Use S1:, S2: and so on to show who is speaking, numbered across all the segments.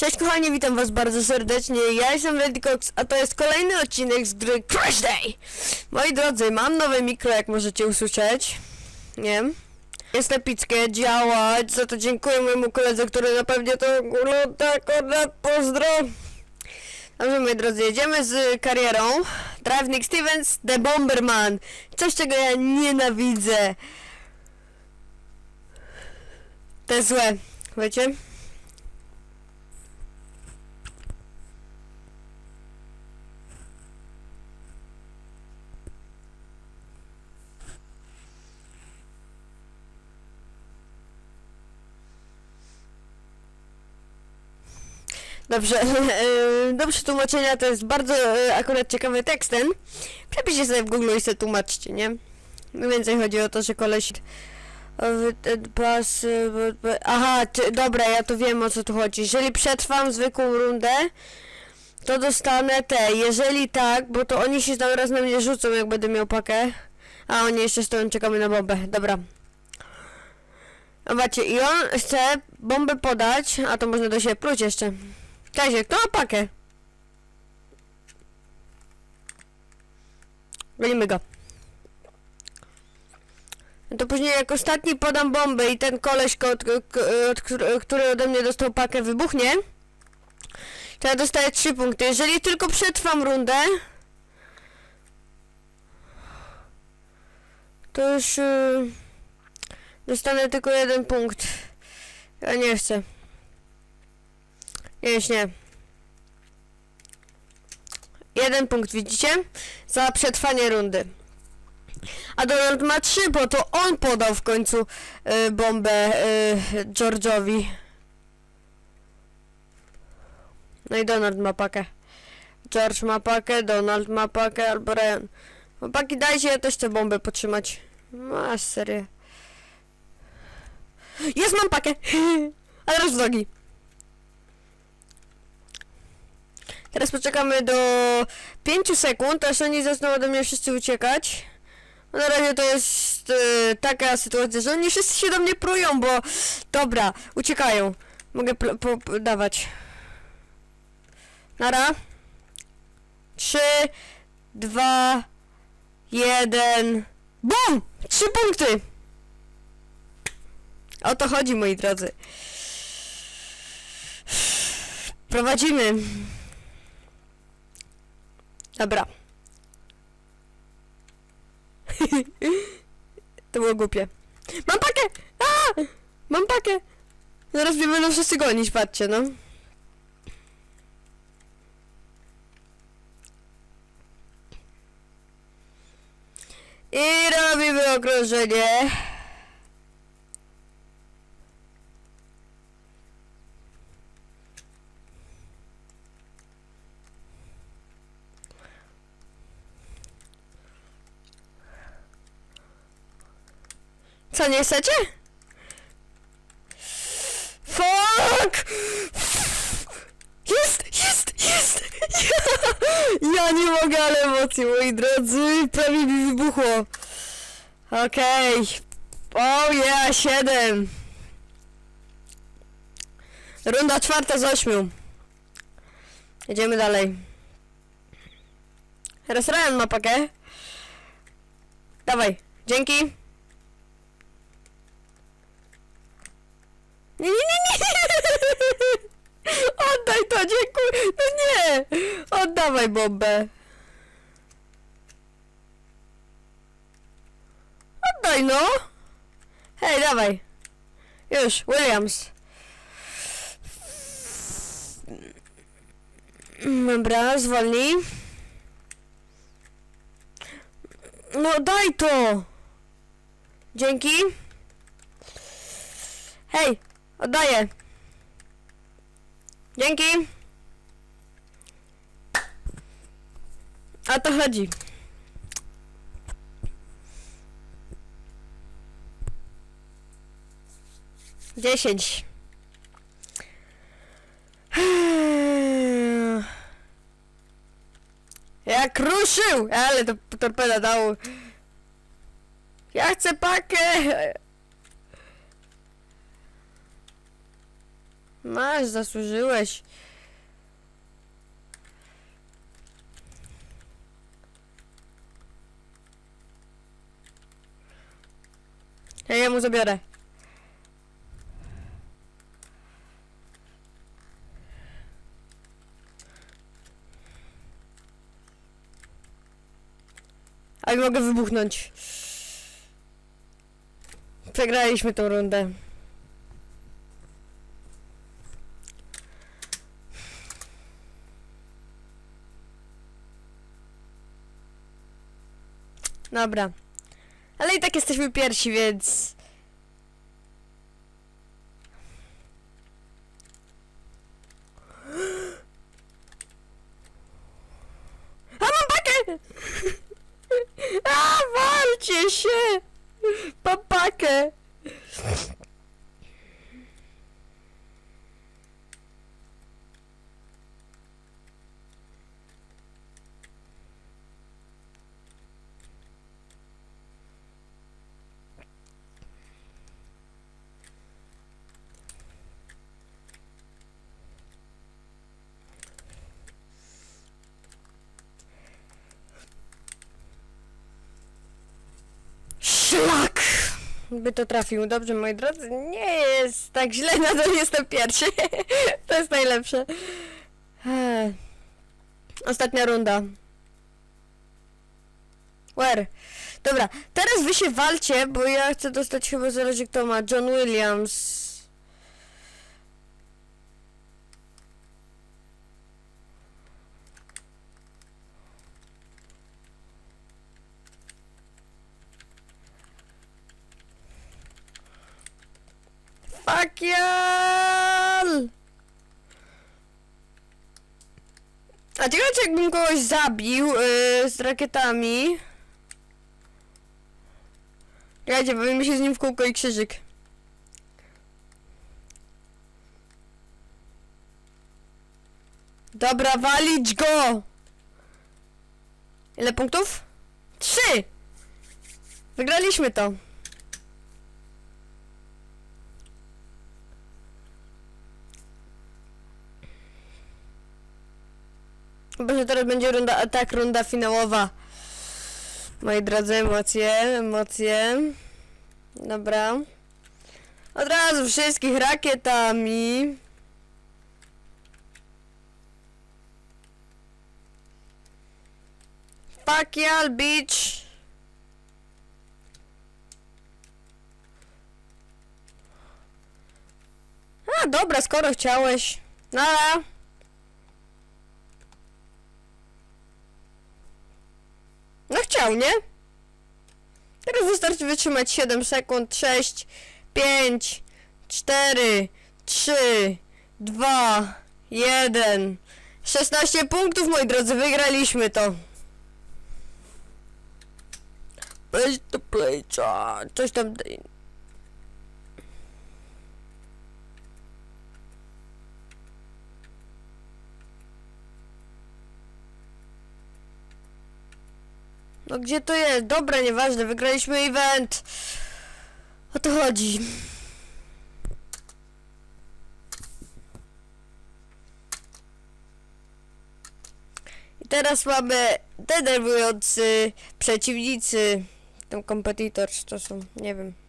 S1: Cześć kochani, witam was bardzo serdecznie. Ja jestem Cox, a to jest kolejny odcinek z gry Crash Day. Moi drodzy, mam nowe mikro, jak możecie usłyszeć. Nie wiem. Jest epickie, działa, za to dziękuję mojemu koledze, który na pewno to ogląda, Konrad, pozdro. Dobrze, moi drodzy, jedziemy z karierą. Drive Nick Stevens, The Bomberman. Coś, czego ja nienawidzę. To jest złe, wiecie? Dobrze, e, do przetłumaczenia to jest bardzo e, akurat ciekawy tekst ten. Przepiszcie sobie w Google i sobie tłumaczcie, nie? Mniej więcej chodzi o to, że koleś... e, b- Aha, ty, dobra, ja to wiem o co tu chodzi. Jeżeli przetrwam zwykłą rundę, to dostanę te. Jeżeli tak, bo to oni się tam raz na mnie rzucą, jak będę miał pakę. A oni jeszcze stoją, czekamy na bombę. Dobra. Zobaczcie, i on chce bombę podać, a to można do siebie pluć jeszcze. Kazie, kto ma pakę? Golimy go. No to później jak ostatni podam bombę i ten koleś, ko- od, od, który ode mnie dostał pakę, wybuchnie, to ja dostaję 3 punkty. Jeżeli tylko przetrwam rundę, to już yy, dostanę tylko jeden punkt. Ja nie chcę. Nie, już nie. Jeden punkt, widzicie? Za przetrwanie rundy. A Donald ma trzy, bo to on podał w końcu y, bombę y, George'owi. No i Donald ma pakę. George ma pakę, Donald ma pakę, albo Ryan. Chłopaki, dajcie, ja też chcę bombę potrzymać. Masz serię. Jest, mam pakę! A teraz w nogi. Teraz poczekamy do 5 sekund, aż oni zaczną ode mnie wszyscy uciekać. Na razie to jest e, taka sytuacja, że oni wszyscy się do mnie prują, bo... Dobra, uciekają. Mogę dawać. Nara. 3, 2, 1... BUM! Trzy punkty! O to chodzi, moi drodzy. Prowadzimy. Dobra. to było głupie. Mam pakę! A! Mam pakę! Zaraz mnie będą wszyscy gonić, patrzcie, no. I robimy okrążenie. Co, nie chcecie? Fuck! Jest, jest, jest! Ja, nie mogę, ale emocje, moi drodzy, prawie mi wybuchło. Okej. O ja, siedem. Runda czwarta z ośmiu. Jedziemy dalej. Teraz Ryan ma pakę. Dawaj, dzięki. Nie, nie, nie, nie! Oddaj to, dziękuję! No nie! Oddawaj bombę! Oddaj no! Hej, dawaj! Już, Williams! Dobra, zwolnij. No daj to! Dzięki. Hej, oddaję. Dzięki. A to chodzi. Dziesięć. Jak ruszył! Ale to torpeda dał. Ja chcę pakę! Masz, zasłużyłeś. Ja jemu zabiorę. Ale mogę wybuchnąć. Przegraliśmy tą rundę. Dobra. Ale i tak jesteśmy pierwsi, więc... A mam pakę! A, walcie się! Mam pakę! Szlak! By to trafił. Dobrze, moi drodzy, nie jest tak źle, nadal jestem pierwszy. to jest najlepsze. Ostatnia runda. Where? Dobra, teraz wy się walcie, bo ja chcę dostać chyba zależy kto ma. John Williams. Fakial! A ciekawe, jakbym kogoś zabił yy, z rakietami. Czekajcie, bawimy się z nim w kółko i krzyżyk. Dobra, walić go! Ile punktów? Trzy! Wygraliśmy to. Chyba, że teraz będzie runda, tak, runda finałowa. Moi drodzy, emocje, emocje. Dobra. Od razu wszystkich rakietami. Fakial Beach. A, dobra, skoro chciałeś. Nara. Chciał, nie? Teraz wystarczy wytrzymać 7 sekund. 6, 5, 4, 3, 2, 1. 16 punktów, moi drodzy, wygraliśmy to. Play to play, coś tam. No gdzie to jest? Dobra, nieważne, wygraliśmy event. O to chodzi. I teraz mamy denerwujący przeciwnicy. Tam competitors to są, nie wiem.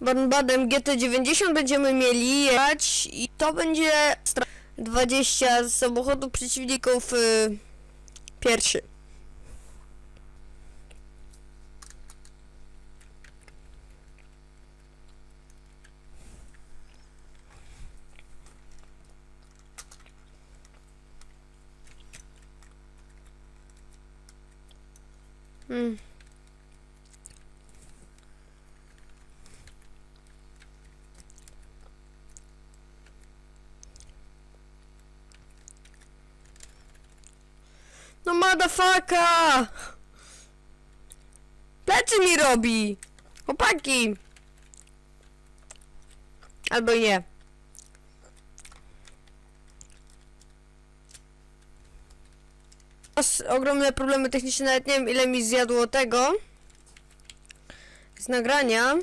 S1: Bonbadem GT90 będziemy mieli jechać i to będzie stra- 20 samochodów przeciwników y, pierwszy. Hmm. Motherfucker! Plecy mi robi! Chłopaki! Albo nie. Ogromne problemy techniczne, nawet nie wiem ile mi zjadło tego z nagrania.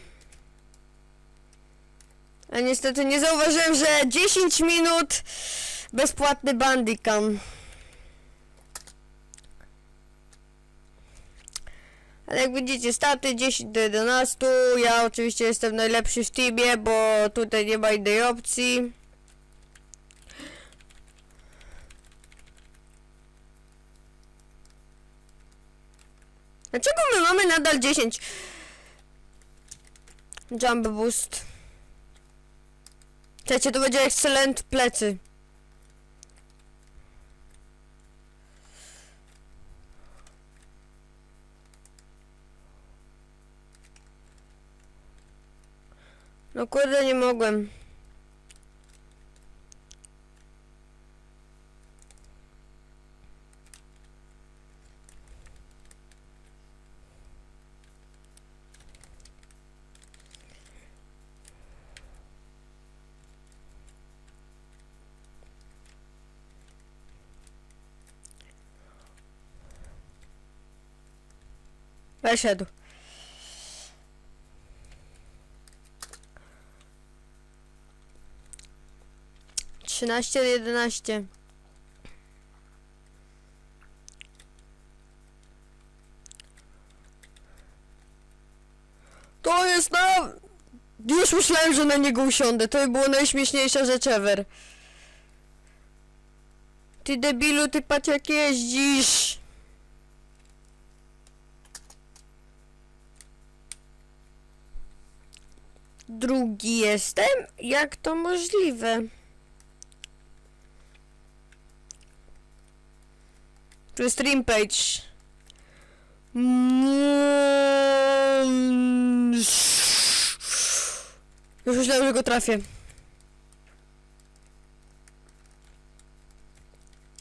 S1: A niestety nie zauważyłem, że 10 minut bezpłatny bandicam. Ale jak widzicie, staty 10 do 11. Ja oczywiście jestem najlepszy w teamie, bo tutaj nie ma innej opcji. Dlaczego my mamy nadal 10? Jump boost. Czekajcie, to będzie excellent plecy. No kurde, nie mogłem. Weszedł. Trzynaście, jedenaście. To jest na... Już myślałem, że na niego usiądę. To było najśmieszniejsza rzecz ever. Ty debilu, ty patrz jak jeździsz. Drugi jestem? Jak to możliwe? Tu jest. Mm. Już myślałem, że go trafię.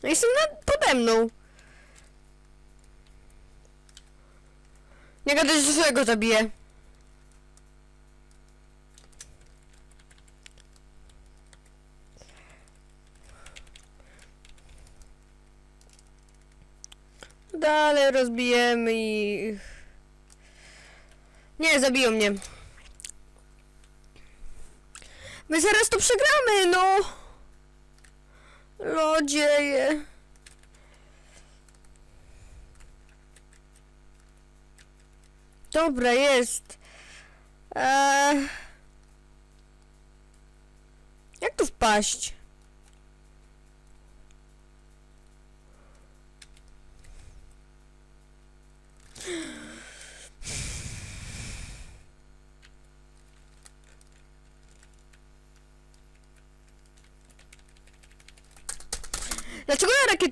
S1: No jestem nad, pode mną. Nie gadaj, że swojego zabiję. Dalej rozbijemy ich. Nie, zabiją mnie. My zaraz to przegramy, no. Lodzieje. Dobra, jest. Eee... Jak tu wpaść?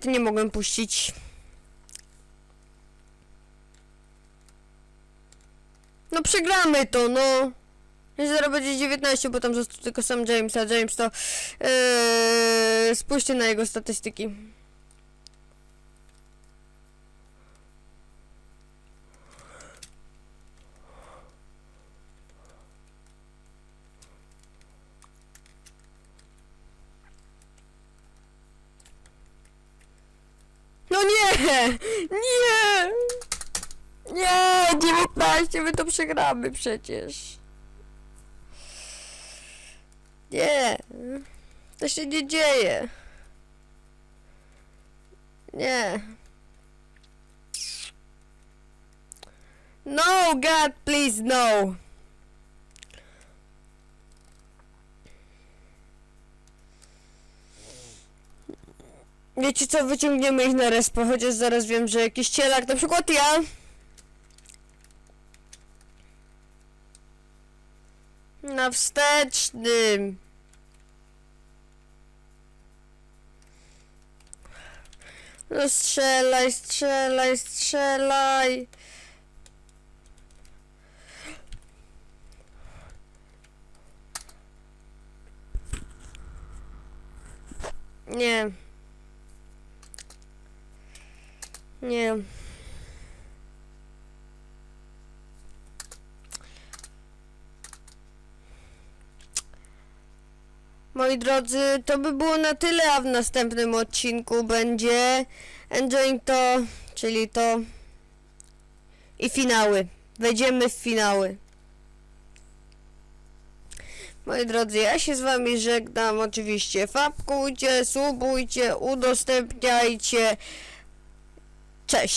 S1: Rakiety nie mogłem puścić? No przegramy to, no. Zaraz będzie 19, bo tam został tylko sam James, a James to... Yy, spójrzcie na jego statystyki. No nie! Nie! Nie! 19, my to przegramy przecież. Nie! To się nie dzieje. Nie. No, God, please, no. Wiecie co, wyciągniemy ich na respa, chociaż zaraz wiem, że jakiś cielak, na przykład ja. Na wstecznym. No strzelaj, strzelaj, strzelaj. Nie. Nie. Moi drodzy, to by było na tyle, a w następnym odcinku będzie Enjoying to, czyli to i finały. Wejdziemy w finały. Moi drodzy, ja się z wami żegnam oczywiście. Fapkujcie, subujcie, udostępniajcie. Cześć.